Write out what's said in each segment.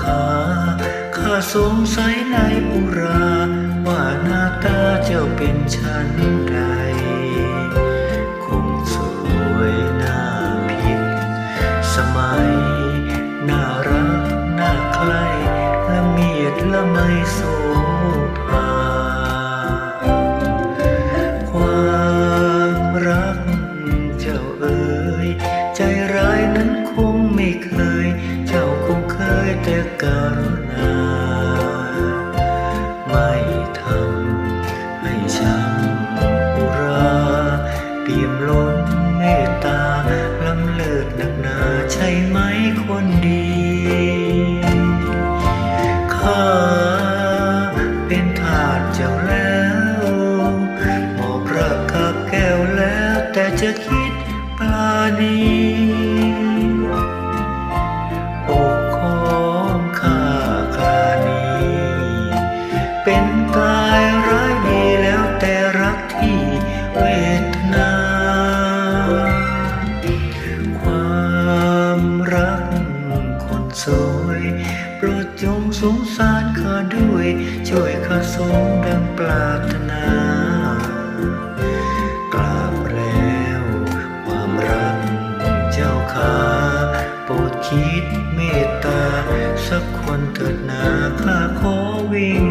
ขาข้าสงสัยในายปุรา ว่าหน้าตาเจ้าเป็นชั้นใด คงสวยหน้าพิกสมัย น่ารัก น่าใครละเมียดละไมสวย ใช่ไหมคนดีข้าเป็นทาสเจ้าแล้วหมอบรักคาแก้วแล้วแต่จะคิดปลานีอกของข้าคลานีเป็นตาย ช่วยข้าสมดังปรารถนากราบแล้วความรักเจ้าขาโปรดคิดเมตตา สักคนเถิดนาข้าขอวิง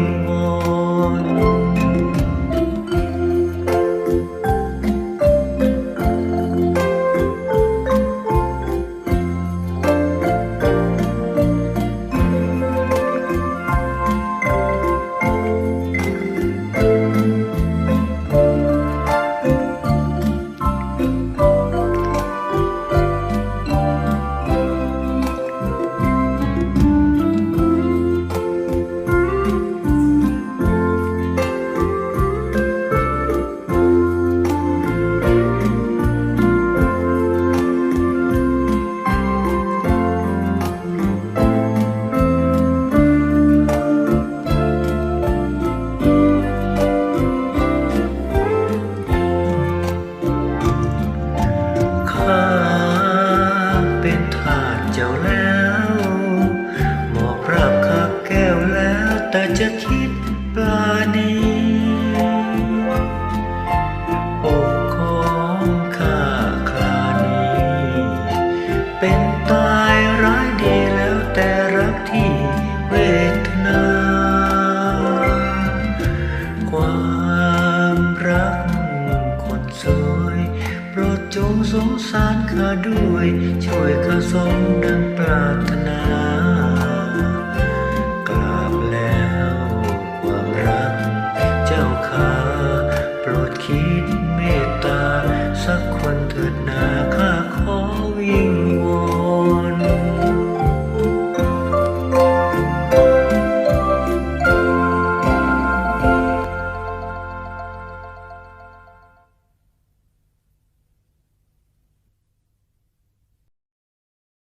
ตายร้ายดีแล้วแต่รักที่เวทนา ความรักคนสวยโปรดจงสงสารข้าด้วย ช่วยข้าสมดังปรารถนา